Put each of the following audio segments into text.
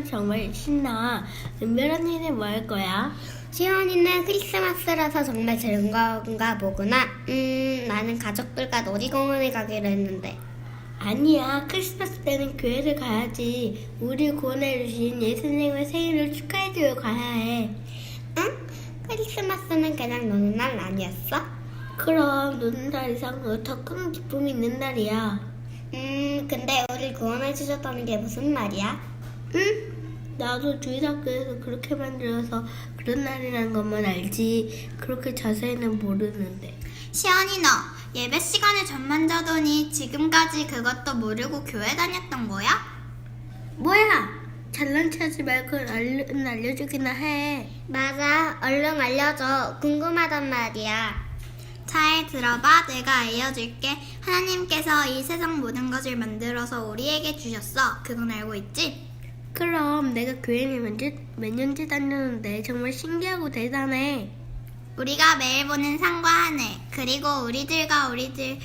크리스마스 정말 신나. 은별 언니는 뭐 할 거야? 시원이는 크리스마스라서 정말 즐거운가 보구나. 음, 나는 가족들과 놀이공원에 가기로 했는데. 아니야. 크리스마스 때는 교회를 가야지. 우리 구원해 주신 예수님의 생일을 축하해주러 가야 해. 응? 크리스마스는 그냥 노는 날 아니었어? 그럼 노는 날 이상으로 더 큰 기쁨이 있는 날이야. 음, 근데 우리 구원해 주셨다는 게 무슨 말이야? 응? 나도 주일 학교에서 그렇게 만들어서 그런 날이라는 것만 알지. 그렇게 자세히는 모르는데. 시연이 너 예배 시간에 잠만 자더니 지금까지 그것도 모르고 교회 다녔던 거야? 뭐야? 잘난 체하지 말고 얼른 알려주기나 해. 맞아. 얼른 알려줘. 궁금하단 말이야. 잘 들어봐 내가 알려줄게 하나님께서 이 세상 모든 것을 만들어서 우리에게 주셨어 그건 알고 있지? 그럼 내가 몇, 년- 몇 년째 다녔는데 정말 신기하고 대단해. 우리가 매일 보는 산과 하늘 그리고 우리들과 우리들의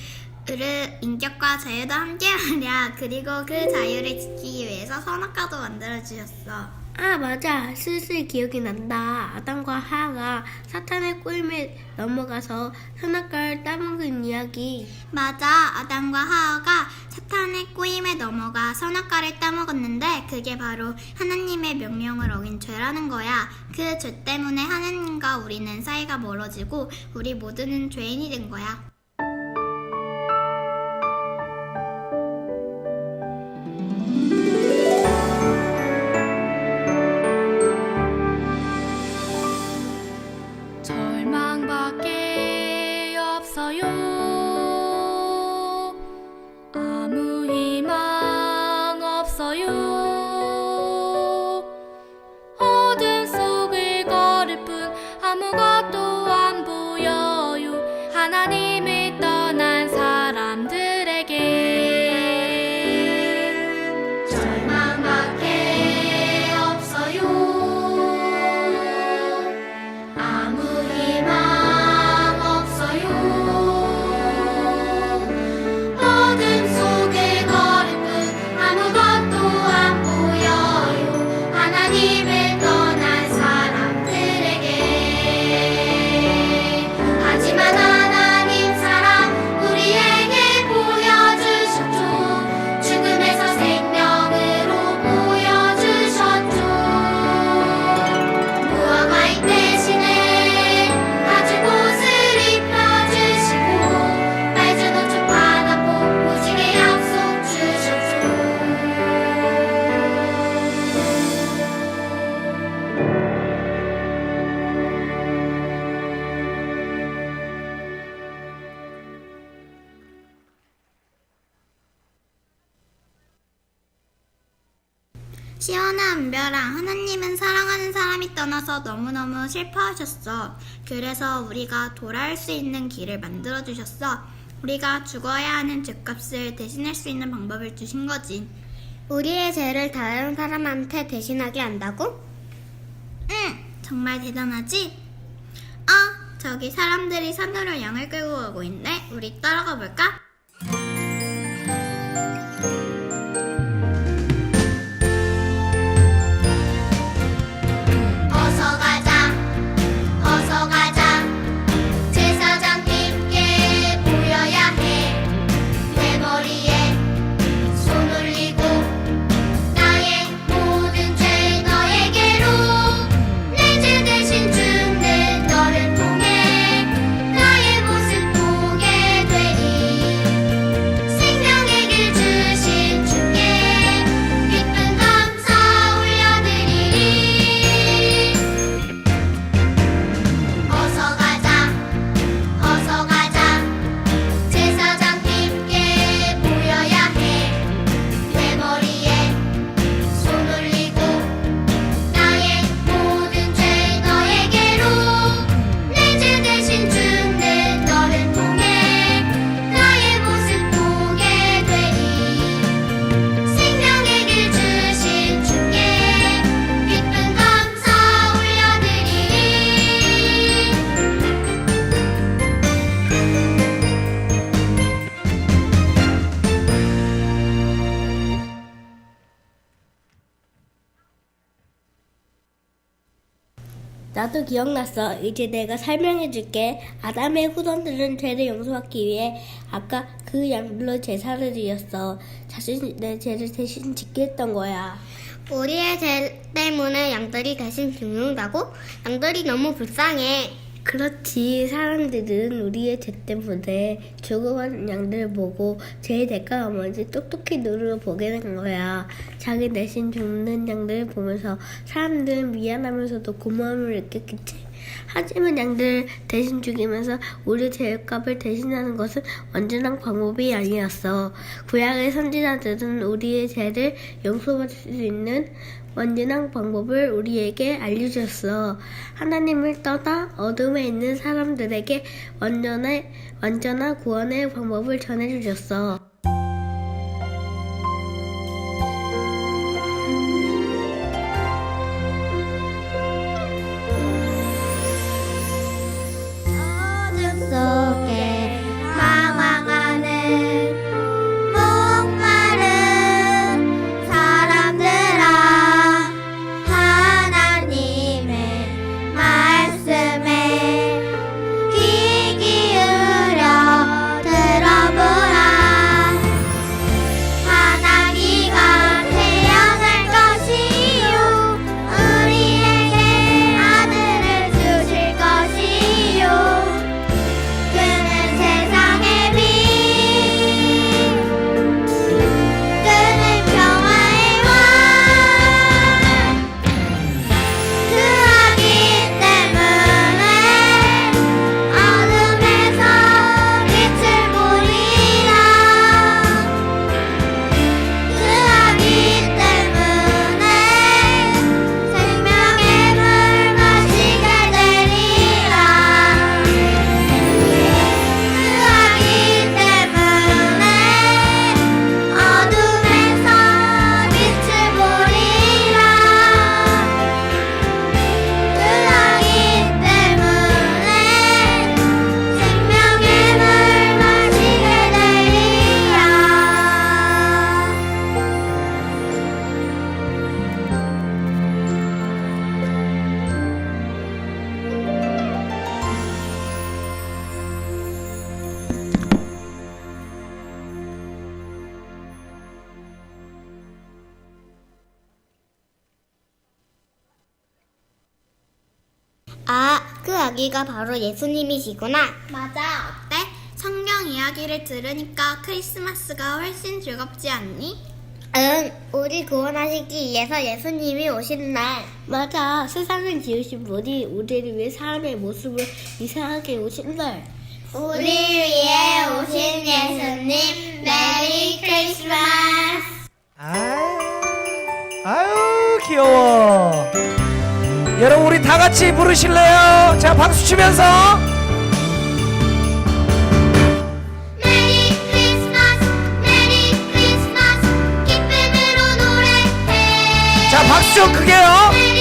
인격과 자유도 함께하랴 그리고 그 자유를 지키기 위해서 선악과도 만들어주셨어 아 맞아 슬슬 기억이 난다 아담과 하하가 사탄의 꼬임에 넘어가서 선악과를 따먹은 이야기 맞아. 아담과 하와가 사탄의 꼬임에 넘어가 선악과를 따먹었는데 그게 바로 하나님의 명령을 어긴 죄라는 거야. 그 죄 때문에 하나님과 우리는 사이가 멀어지고 우리 모두는 죄인이 된 거야. 시원한 은별아, 하나님은 사랑하는 사람이 떠나서 너무너무 슬퍼하셨어. 그래서 우리가 돌아올 수 있는 길을 만들어 주셨어. 우리가 죽어야 하는 죄값을 대신할 수 있는 방법을 주신 거지. 우리의 죄를 다른 사람한테 대신하게 한다고? 응, 정말 대단하지? 아, 저기 사람들이 산으로 양을 끌고 가고 있네. 우리 따라가 볼까? 나도 기억났어. 이제 내가 설명해 줄게. 아담의 후손들은 죄를 용서받기 위해 아까 그 양들로 제사를 드렸어. 자신의 죄를 대신 짓게 했던 거야. 우리의 죄 때문에 양들이 대신 죽는다고? 양들이 너무 불쌍해. 그렇지. 사람들은 우리의 죄 때문에 죽어간 양들을 보고 죄의 대가가 뭔지 똑똑히 누르고 보게 된 거야. 자기 대신 죽는 양들을 보면서 사람들은 미안하면서도 고마움을 느꼈겠지. 하지만 양들을 대신 죽이면서 우리 죄값을 대신하는 것은 완전한 방법이 아니었어. 구약의 선지자들은 우리의 죄를 용서받을 수 있는 완전한 방법을 우리에게 알려줬어. 하나님을 떠나 어둠에 있는 사람들에게 완전한, 완전한 구원의 방법을 전해주셨어. 그 아기가 바로 예수님이시구나. 맞아, 어때? 성경 이야기를 들으니까 크리스마스가 훨씬 즐겁지 않니? 응, 우리 구원하시기 위해서 예수님이 오신 날. 맞아. 세상을 지으신 분이 우리를 위해 사람의 모습을 이상하게 오신 날. 우리 위해 오신 예수님 메리 크리스마스 아, 아유 귀여워. 여러분 우리 다 같이 부르실래요? 자 박수 치면서 메리 크리스마스 메리 크리스마스 기쁨으로 노래해 자 박수 좀 크게요.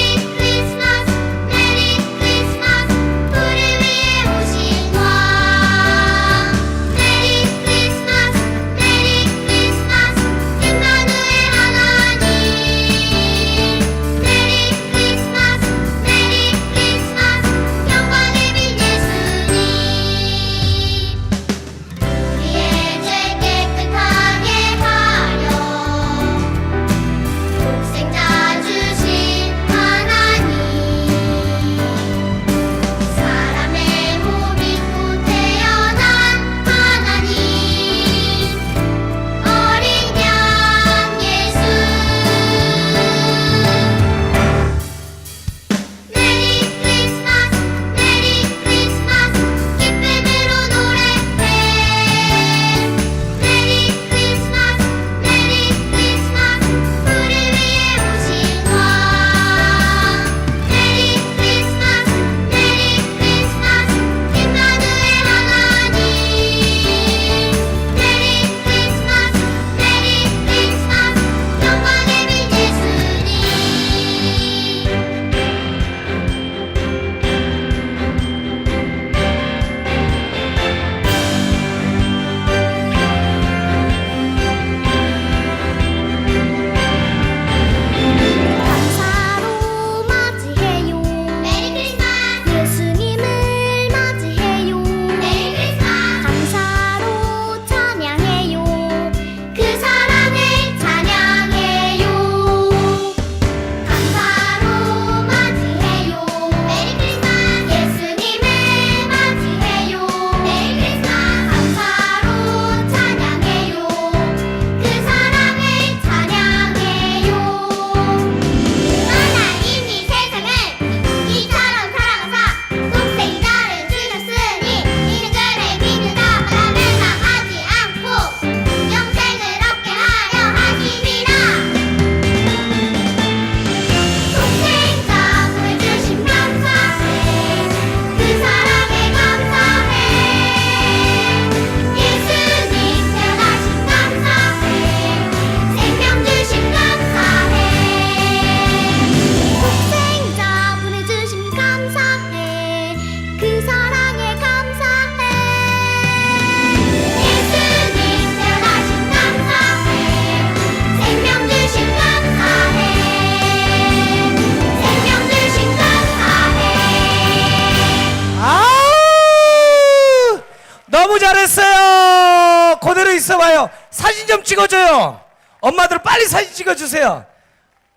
사진 좀 찍어줘요. 엄마들 빨리 사진 찍어주세요.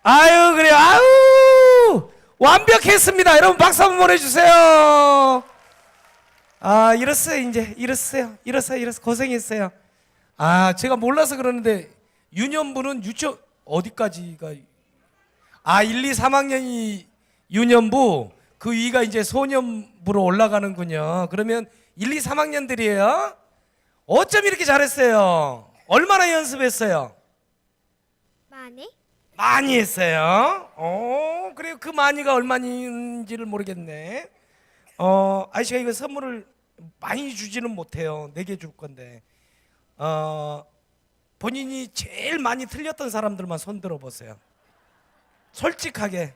아유 그래 아유 완벽했습니다. 여러분 박수 한번 보내주세요. 아 이랬어요 이제 이랬어요 이랬어요 이랬어 고생했어요. 아 제가 몰라서 그러는데 유년부는 유치원 어디까지가 아 1, 2, 3학년이 유년부 그 위가 이제 소년부로 올라가는군요. 그러면 1, 2, 3학년들이에요. 어쩜 이렇게 잘했어요? 얼마나 연습했어요? 많이? 많이 했어요. 어, 그래요. 그 많이가 얼마인지를 모르겠네. 어, 아저씨가 이거 선물을 많이 주지는 못해요. 네 개 줄 건데. 어, 본인이 제일 많이 틀렸던 사람들만 손 들어 보세요. 솔직하게.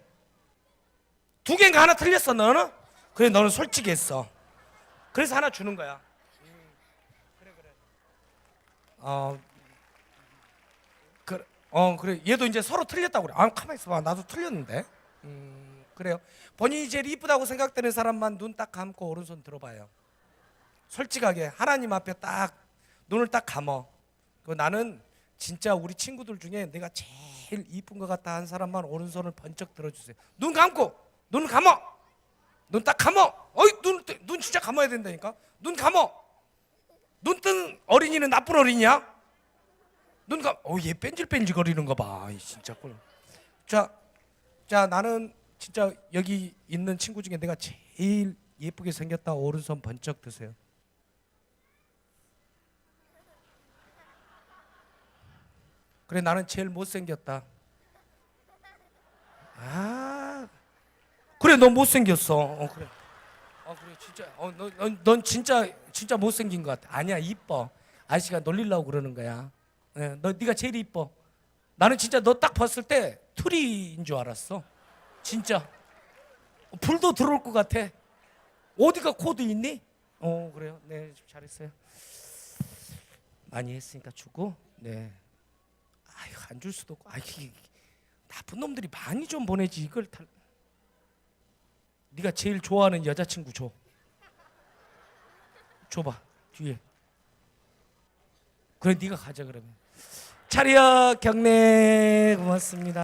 두 개인가 하나 틀렸어, 너는? 그래, 너는 솔직했어. 그래서 하나 주는 거야. 어, 그래, 어 그래 얘도 이제 서로 틀렸다고 그래. 아 가만 있어봐, 나도 틀렸는데. 음 그래요. 본인이 제일 이쁘다고 생각되는 사람만 눈 딱 감고 오른손 들어봐요. 솔직하게 하나님 앞에 딱 눈을 딱 감어. 그 나는 진짜 우리 친구들 중에 내가 제일 이쁜 것 같다 한 사람만 오른손을 번쩍 들어주세요. 눈 감고 눈 감어. 눈 딱 감어. 어이 눈, 눈 진짜 감아야 된다니까. 눈 감어. 눈뜬 어린이는 나쁜 어린이야? 눈 감, 어, 얘 뺀질뺀질 거리는 거 봐. 이 진짜 꿀. 자, 자, 나는 진짜 여기 있는 친구 중에 내가 제일 예쁘게 생겼다. 오른손 번쩍 드세요. 그래, 나는 제일 못생겼다. 아, 그래, 너 못생겼어. 어, 그래. 어 그래 진짜. 어넌 넌, 넌 진짜 진짜 못생긴 것 같아. 아니야 이뻐. 아저씨가 놀리려고 그러는 거야. 예, 너 네가 제일 이뻐. 나는 진짜 너 딱 봤을 때 트리인 줄 알았어. 진짜. 불도 들어올 것 같아. 어디가 코드 있니? 어 그래요. 네 잘했어요. 많이 했으니까 주고. 네. 아유 안줄 수도 없고. 이- 나쁜 놈들이 많이 좀 보내지. 이걸 다 네가 제일 좋아하는 여자친구 줘. 줘봐 뒤에. 그래 네가 가져 그러면. 차려 경례 고맙습니다.